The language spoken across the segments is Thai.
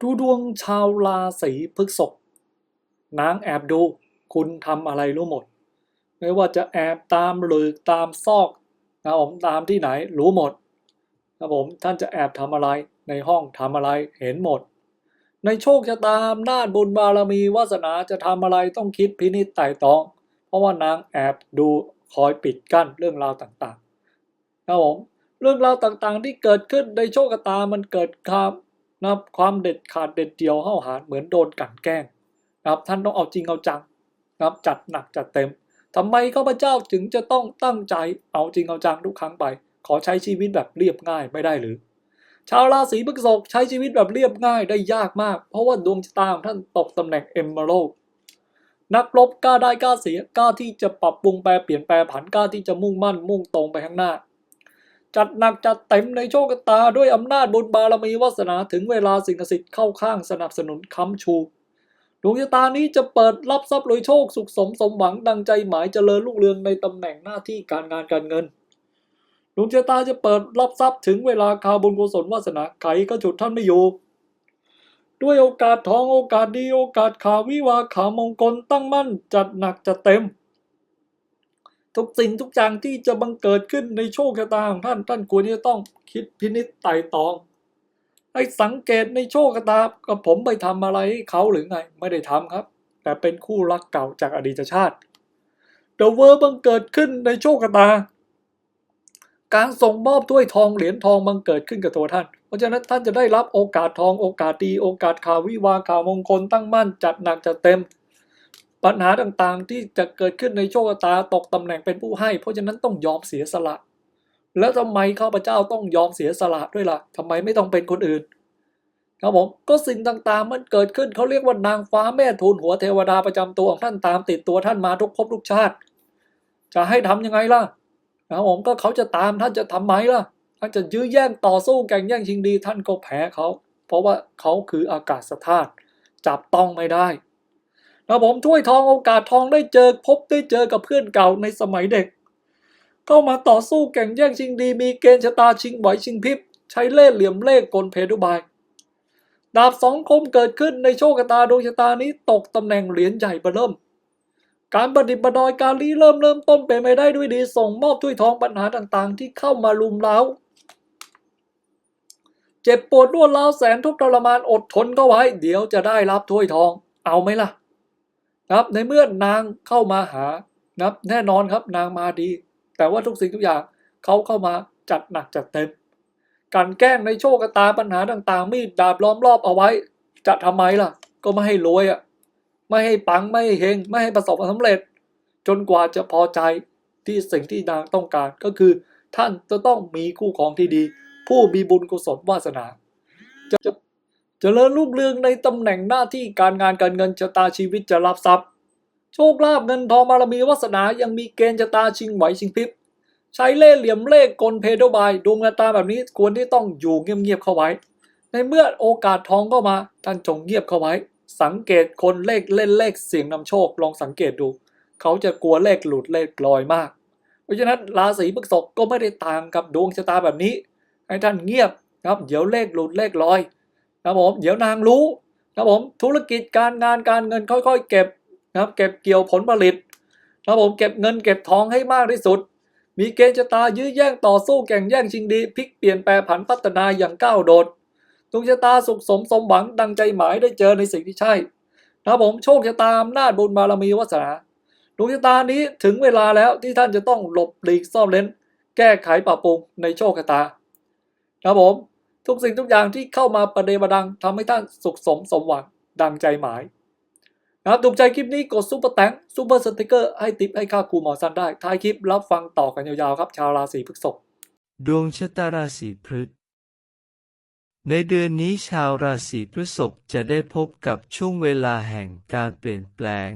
ดูดวงชาวราศีพฤษภนางแอบดู คุณทำอะไรรู้หมด ไม่ว่าจะแอบตามหรือตามซอกนะผมตามที่ไหนรู้หมดนะผมท่านจะแอบทำอะไรในห้องทำอะไรเห็นหมด ในโชคชะตาอำนาจบุญบารมีวาสนาจะทำอะไรต้องคิดพินิจไต่ตรอง เพราะว่านางแอบดูคอยปิดกั้นเรื่องราวต่างๆนะผมเรื่องราวต่างๆที่เกิดขึ้นในโชคชะตามันเกิดความ นะครับความเด็ดขาดเด็ดเดี่ยวห้าหาเหมือนโดนกลันแกล้งนะครับท่านต้องเอาจริงเอาจังนะครับจัดหนักจัดเต็มทำไมข้าพเจ้าถึงจะต้องตั้งใจเอาจริงเอาจังทุกครั้งไป ขอใช้ชีวิตแบบเรียบง่ายไม่ได้หรือ ชาวราศีพฤษภใช้ชีวิตแบบเรียบง่ายได้ยากมาก เพราะว่าดวงชะตาของท่านตกตำแหน่งเอมเมอรัลนักรบกล้าได้กล้าเสียกล้าที่จะปรับปรุงแปลเปลี่ยนแปลผันกล้าที่จะมุ่งมั่นมุ่งตรงไปข้างหน้า จัดหนักจัดเต็มในโชคชะตาด้วยอำนาจบุญบารมีวาสนาถึงเวลาสิ่งศักดิ์สิทธิ์เข้าข้างสนับสนุนค้ำชู ดวงชะตานี้จะเปิดรับทรัพย์รวยโชคสุขสมสมหวังดังใจหมายเจริญรุ่งเรืองในตำแหน่งหน้าที่การงานการเงินดวงชะตาจะเปิดรับทรัพย์ถึงเวลาคาวบุญกุศลวาสนาไขก็ฉุดท่านไม่อยู่ ด้วยโอกาสทองโอกาสดีโอกาสข่าววิวาข่าวมงคลตั้งมั่นจัดหนักจัดเต็ม ทุกสิ่งทุกอย่างที่จะบังเกิดขึ้นในโชคชะตาของท่าน ท่านควรที่จะต้องคิดพินิจไต่ตอง ให้สังเกตในโชคชะตากับผมไปทำอะไรเขาหรือไง ไม่ได้ทำครับ แต่เป็นคู่รักเก่าจากอดีตชาติเดอะเวอร์บังเกิดขึ้นในโชคชะตา การส่งมอบถ้วยทองเหรียญทองบังเกิดขึ้นกับตัวท่าน เพราะฉะนั้นท่านจะได้รับโอกาสทองโอกาสดีโอกาสข่าววิวาข่าวมงคลตั้งมั่นจัดหนักจัดเต็ม ปัญหาต่างๆที่จะเกิดขึ้นในโชคชะตาตกตำแหน่งเป็นผู้ให้ เพราะฉะนั้นต้องยอมเสียสละ แล้วทำไมข้าพเจ้าต้องยอมเสียสละด้วยล่ะทำไมไม่ต้องเป็นคนอื่นครับผมก็สิ่งต่างๆมันเกิดขึ้นเขาเรียกว่านางฟ้าแม่ทูลหัวเทวดาประจำตัวของท่านตามติดตัวท่านมาทุกภพทุกชาติ จะให้ทำยังไงล่ะนะครับผมก็เขาจะตามท่านจะทำไหมล่ะท่านจะยื้อแย่งต่อสู้แข่งแย่งชิงดีท่านก็แพ้เขา เพราะว่าเขาคืออากาศธาตุจับต้องไม่ได้ นะครับผมถ้วยทองโอกาสทองได้เจอพบได้เจอกับเพื่อนเก่าในสมัยเด็ก เข้ามาต่อสู้แข่งแย่งชิงดีมีเกณฑ์ชะตาชิงไหวชิงพริบ ใช้เล่ห์เหลี่ยมเล่ห์กลเพดุบาย ดาบสองคมเกิดขึ้นในโชคชะตาดวงชะตานี้ตกตำแหน่งเหรียญใหญ่เบเริ่ม การประดิษฐ์ประดอยการรีเริ่มเริ่มต้นเป็นไปได้ด้วยดีส่งมอบถ้วยทองปัญหาต่างๆ ที่เข้ามาลุมเล้าเจ็บปวดรวดร้าวแสนทุกข์ทรมานอดทนก็ไว้ เดี๋ยวจะได้รับถ้วยทอง เอาไหมล่ะ นะครับในเมื่อนางเข้ามาหานะครับแน่นอนครับนางมาดี แต่ว่าทุกสิ่งทุกอย่างเขาเข้ามาจัดหนักจัดเต็มการแกล้งในโชคตาปัญหาต่าง ๆ มีดดาบล้อมรอบเอาไว้ จะทำไมล่ะ ก็ไม่ให้รวยอะไม่ให้ปังไม่ให้เฮงไม่ให้ประสบความสำเร็จ จนกว่าจะพอใจที่สิ่งที่นางต้องการก็คือ ท่านจะต้องมีคู่ครองที่ดี ผู้มีบุญกุศลวาสนาจะ จะเจริญรุ่งเรืองในตำแหน่งหน้าที่การงานการเงินชะตาชีวิตจะรับทรัพย์ โชคลาภเงินทองบารมีวาสนายังมีเกณฑ์ชะตาชิงไหวชิงพริบใช้เล่ห์เหลี่ยมเล่ห์กลเพโดบายดวงชะตาแบบนี้ควรที่ต้องอยู่เงียบๆเข้าไว้ ในเมื่อโอกาสทองก็มาท่านจงเงียบเข้าไว้ สังเกตคนเลขเล่นเลขเสียงนำโชคลองสังเกตดู เขาจะกลัวเลขหลุดเลขลอยมาก เพราะฉะนั้นราศีพฤษภก็ไม่ได้ต่างกับดวงชะตาแบบนี้ ให้ท่านเงียบครับเดี๋ยวเลขหลุดเลขลอย ครับผมเดี๋ยวนางรู้นะครับผมธุรกิจการงานการเงินค่อย ๆ เก็บนะครับ เก็บเกี่ยวผลผลิตนะครับผมเก็บเงินเก็บทองให้มากที่สุด มีเกณฑ์ชะตายื้อแย่งต่อสู้แข่งแย่งชิงดีพลิกเปลี่ยนแปลผันพัฒนาอย่างก้าวโดดดวงชะตาสุขสมสมหวังดังใจหมายได้เจอในสิ่งที่ใช่นะครับผมโชคชะตาอำนาจบุญบารมีวาสนาดวงชะตานี้ถึงเวลาแล้วที่ท่านจะต้องหลบหลีกซ่อนเล้น แก้ไขปรับปรุงในโชคชะตานะครับผม ทุกสิ่งทุกอย่างที่เข้ามาประเดประดังทำให้ท่านสุขสมสมหวังดังใจหมายนะครับถูกใจคลิปนี้กดซุปเปอร์แตงซุปเปอร์สติกเกอร์ให้ติปให้ค่าครูหมอซันได้ท้ายคลิปรับฟังต่อกันยาวๆครับ ชาวราศีพฤษภดวงชะตาราศีพฤษภในเดือนนี้ชาวราศีพฤษภจะได้พบกับช่วงเวลาแห่งการเปลี่ยนแปลง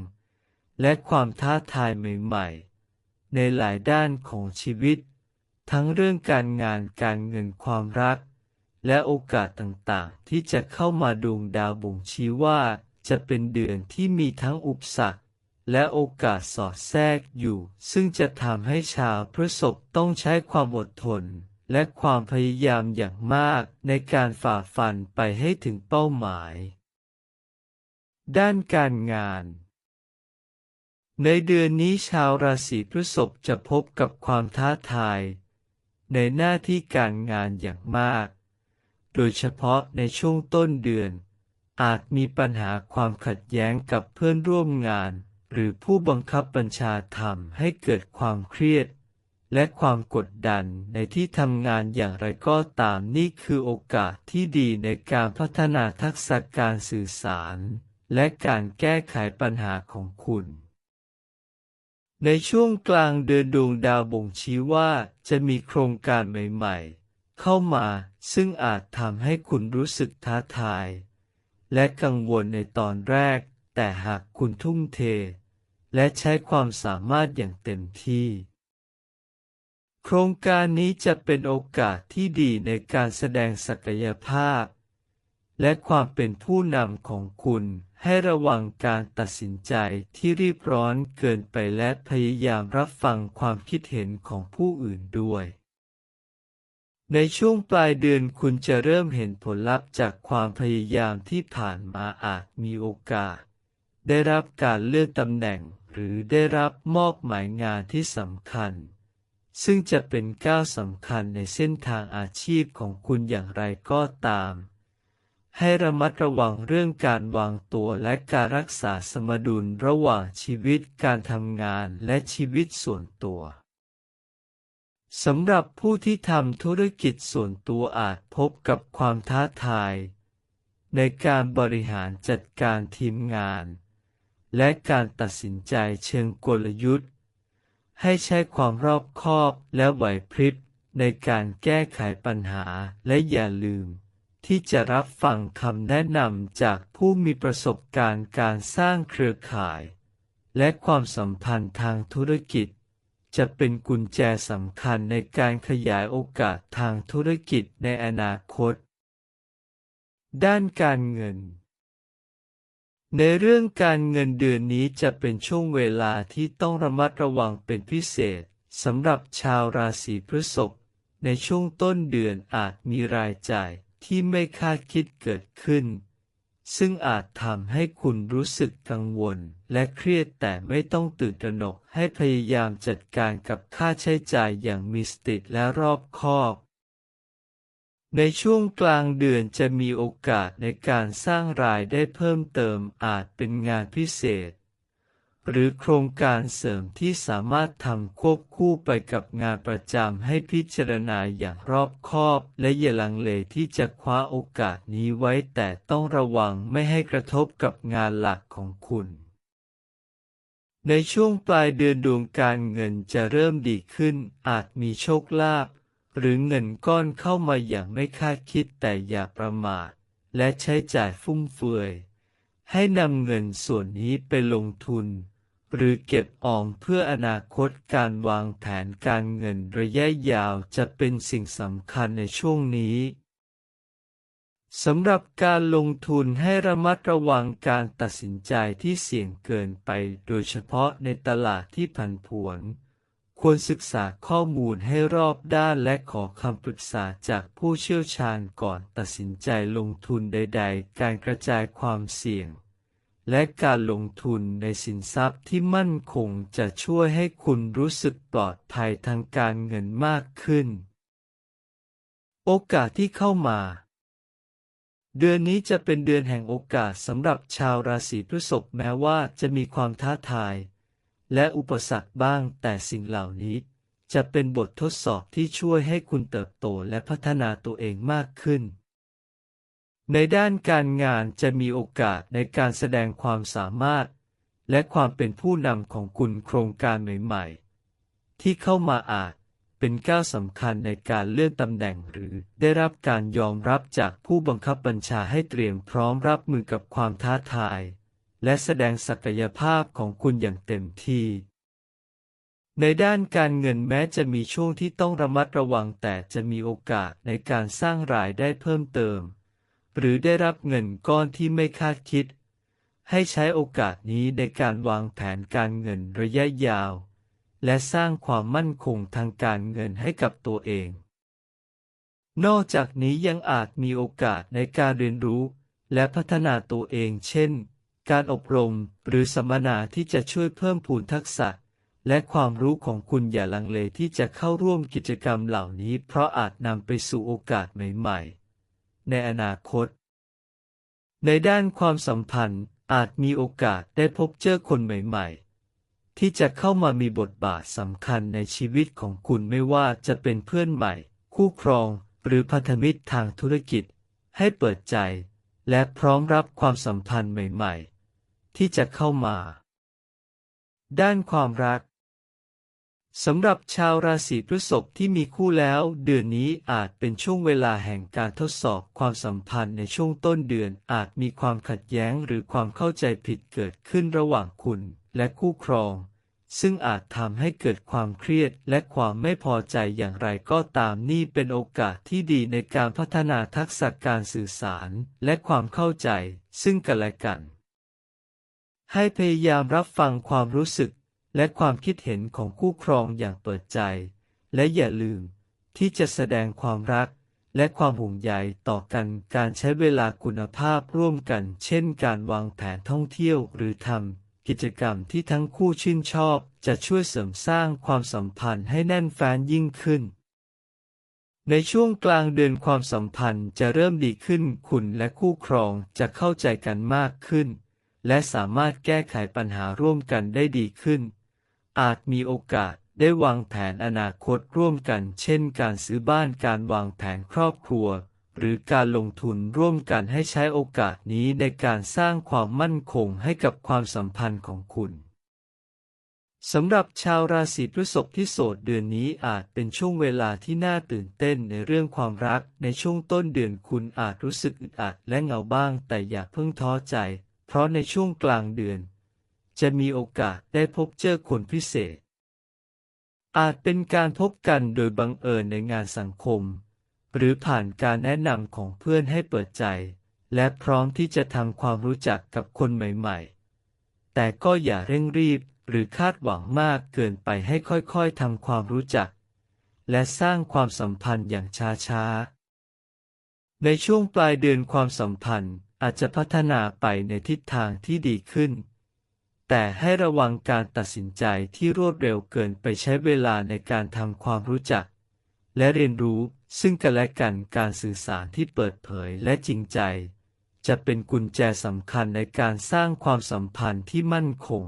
และความท้าทายใหม่ๆ ในหลายด้านของชีวิต ทั้งเรื่องการงานการเงินความรัก และโอกาสต่างๆ ที่จะเข้ามาดวงดาวบ่งชี้ว่า จะเป็นเดือนที่มีทั้งอุปสรรคและโอกาสสอดแทรกอยู่ ซึ่งจะทำให้ชาวพฤษภต้องใช้ความอดทน และความพยายามอย่างมากในการฝ่าฟันไปให้ถึงเป้าหมาย ด้านการงาน ในเดือนนี้ชาวราศีพฤษภจะพบกับความท้าทาย ในหน้าที่การงานอย่างมาก โดยเฉพาะในช่วงต้นเดือน อาจมีปัญหาความขัดแย้งกับเพื่อนร่วมงาน หรือผู้บังคับบัญชาทำให้เกิดความเครียด และความกดดันในที่ทำงานอย่างไรก็ตามนี่คือโอกาสที่ดีในการพัฒนาทักษะการสื่อสาร และการแก้ไขปัญหาของคุณในช่วงกลางเดือนดวงดาวบ่งชี้ว่าจะมีโครงการใหม่ๆ เข้ามา ซึ่งอาจทำให้คุณรู้สึกท้าทาย และกังวลในตอนแรก แต่หากคุณทุ่มเท และใช้ความสามารถอย่างเต็มที่ โครงการนี้จะเป็นโอกาสที่ดีในการแสดงศักยภาพ และความเป็นผู้นำของคุณให้ระวังการตัดสินใจที่รีบร้อนเกินไปและพยายามรับฟังความคิดเห็นของผู้อื่นด้วย ในช่วงปลายเดือนคุณจะเริ่มเห็นผลลัพธ์จากความพยายามที่ผ่านมาอาจมีโอกาส ได้รับการเลื่อนตำแหน่งหรือได้รับมอบหมายงานที่สำคัญ ซึ่งจะเป็นก้าวสำคัญในเส้นทางอาชีพของคุณอย่างไรก็ตาม ให้ระมัดระวังเรื่องการวางตัวและการรักษาสมดุลระหว่างชีวิตการทำงานและชีวิตส่วนตัว สำหรับผู้ที่ทำธุรกิจส่วนตัวอาจพบกับความท้าทาย ในการบริหารจัดการทีมงาน และการตัดสินใจเชิงกลยุทธ์ ให้ใช้ความรอบคอบและไหวพริบในการแก้ไขปัญหาและอย่าลืม ที่จะรับฟังคำแนะนำจากผู้มีประสบการณ์การสร้างเครือข่าย และความสัมพันธ์ทางธุรกิจ จะเป็นกุญแจสำคัญในการขยายโอกาสทางธุรกิจในอนาคต ด้านการเงิน ในเรื่องการเงินเดือนนี้จะเป็นช่วงเวลาที่ต้องระมัดระวังเป็นพิเศษสำหรับชาวราศีพฤษภในช่วงต้นเดือนอาจมีรายจ่ายที่ไม่คาดคิดเกิดขึ้น ซึ่งอาจทำให้คุณรู้สึกกังวลและเครียดแต่ไม่ต้องตื่นตระหนกให้พยายามจัดการกับค่าใช้จ่ายอย่างมีสติและรอบคอบในช่วงกลางเดือนจะมีโอกาสในการสร้างรายได้เพิ่มเติมอาจเป็นงานพิเศษ หรือโครงการเสริมที่สามารถทำควบคู่ไปกับงานประจำให้พิจารณาอย่างรอบคอบ และอย่าลังเลที่จะคว้าโอกาสนี้ไว้แต่ต้องระวังไม่ให้กระทบกับงานหลักของคุณ ในช่วงปลายเดือนดวงการเงินจะเริ่มดีขึ้น อาจมีโชคลาภหรือเงินก้อนเข้ามาอย่างไม่คาดคิดแต่อย่าประมาท และใช้จ่ายฟุ่มเฟือย ให้นำเงินส่วนนี้ไปลงทุน หรือเก็บออมเพื่ออนาคตการวางแผนการเงินระยะยาวจะเป็นสิ่งสำคัญในช่วงนี้สำหรับการลงทุนให้ระมัดระวังการตัดสินใจที่เสี่ยงเกินไปโดยเฉพาะในตลาดที่ผันผวน ควรศึกษาข้อมูลให้รอบด้านและขอคำปรึกษาจากผู้เชี่ยวชาญก่อนตัดสินใจลงทุนใด ๆ การกระจายความเสี่ยง และการลงทุนในสินทรัพย์ที่มั่นคงจะช่วยให้คุณรู้สึกปลอดภัยทางการเงินมากขึ้น โอกาสที่เข้ามา เดือนนี้จะเป็นเดือนแห่งโอกาสสำหรับชาวราศีพฤษภแม้ว่าจะมีความท้าทาย และอุปสรรคบ้างแต่สิ่งเหล่านี้ จะเป็นบททดสอบที่ช่วยให้คุณเติบโตและพัฒนาตัวเองมากขึ้น ในด้านการงานจะมีโอกาสในการแสดงความสามารถ และความเป็นผู้นำของคุณโครงการใหม่ๆ ที่เข้ามาอาจเป็นก้าวสำคัญในการเลื่อนตำแหน่งหรือได้รับการยอมรับจากผู้บังคับบัญชาให้เตรียมพร้อมรับมือกับความท้าทาย และแสดงศักยภาพของคุณอย่างเต็มที่ ในด้านการเงินแม้จะมีช่วงที่ต้องระมัดระวังแต่จะมีโอกาสในการสร้างรายได้เพิ่มเติม หรือได้รับเงินก้อนที่ไม่คาดคิด ให้ใช้โอกาสนี้ในการวางแผนการเงินระยะยาว และสร้างความมั่นคงทางการเงินให้กับตัวเอง นอกจากนี้ยังอาจมีโอกาสในการเรียนรู้ และพัฒนาตัวเอง เช่น การอบรมหรือสัมมนาที่จะช่วยเพิ่มพูนทักษะและความรู้ของคุณอย่าลังเลที่จะเข้าร่วมกิจกรรมเหล่านี้ เพราะอาจนำไปสู่โอกาสใหม่ ๆ ในอนาคต ในด้านความสัมพันธ์อาจมีโอกาสได้พบเจอคนใหม่ ๆ ที่จะเข้ามามีบทบาทสำคัญในชีวิตของคุณไม่ว่าจะเป็นเพื่อนใหม่ คู่ครอง หรือพันธมิตรทางธุรกิจ ให้เปิดใจ และพร้อมรับความสัมพันธ์ใหม่ ๆ ที่จะเข้ามา ด้านความรัก สำหรับชาวราศีพฤษภที่มีคู่แล้ว เดือนนี้อาจเป็นช่วงเวลาแห่งการทดสอบความสัมพันธ์ในช่วงต้นเดือนอาจมีความขัดแย้งหรือความเข้าใจผิดเกิดขึ้นระหว่างคุณและคู่ครอง ซึ่งอาจทำให้เกิดความเครียดและความไม่พอใจอย่างไรก็ตามนี่เป็นโอกาสที่ดีในการพัฒนาทักษะการสื่อสารและความเข้าใจ ซึ่งกันและกันให้พยายามรับฟังความรู้สึก และความคิดเห็นของคู่ครองอย่างเปิดใจ และอย่าลืม ที่จะแสดงความรัก และความห่วงใยต่อกันการใช้เวลาคุณภาพร่วมกัน เช่น การวางแผนท่องเที่ยวหรือทำกิจกรรมที่ทั้งคู่ชื่นชอบ จะช่วยเสริมสร้างความสัมพันธ์ให้แน่นแฟ้นยิ่งขึ้นในช่วงกลางเดือนความสัมพันธ์จะเริ่มดีขึ้น คุณและคู่ครองจะเข้าใจกันมากขึ้น และสามารถแก้ไขปัญหาร่วมกันได้ดีขึ้น อาจมีโอกาสได้วางแผนอนาคตร่วมกันเช่นการซื้อบ้านการวางแผนครอบครัว หรือการลงทุนร่วมกันให้ใช้โอกาสนี้ในการสร้างความมั่นคงให้กับความสัมพันธ์ของคุณสำหรับชาวราศีพฤษภที่โสดเดือนนี้อาจเป็นช่วงเวลาที่น่าตื่นเต้นในเรื่องความรัก ในช่วงต้นเดือนคุณอาจรู้สึกอึดอัดและเหงาบ้าง แต่อย่าเพิ่งท้อใจ เพราะในช่วงกลางเดือน จะมีโอกาสได้พบเจอคนพิเศษ อาจเป็นการพบกันโดยบังเอิญในงานสังคม หรือผ่านการแนะนำของเพื่อนให้เปิดใจ และพร้อมที่จะทำความรู้จักกับคนใหม่ๆ แต่ก็อย่าเร่งรีบหรือคาดหวังมากเกินไปให้ค่อยๆทำความรู้จัก และสร้างความสัมพันธ์อย่างช้าๆ ในช่วงปลายเดือนความสัมพันธ์อาจจะพัฒนาไปในทิศทางที่ดีขึ้น แต่ให้ระวังการตัดสินใจที่รวดเร็วเกินไปใช้เวลาในการทำความรู้จัก และเรียนรู้ซึ่งกันและกันการสื่อสารที่เปิดเผยและจริงใจ จะเป็นกุญแจสำคัญในการสร้างความสัมพันธ์ที่มั่นคง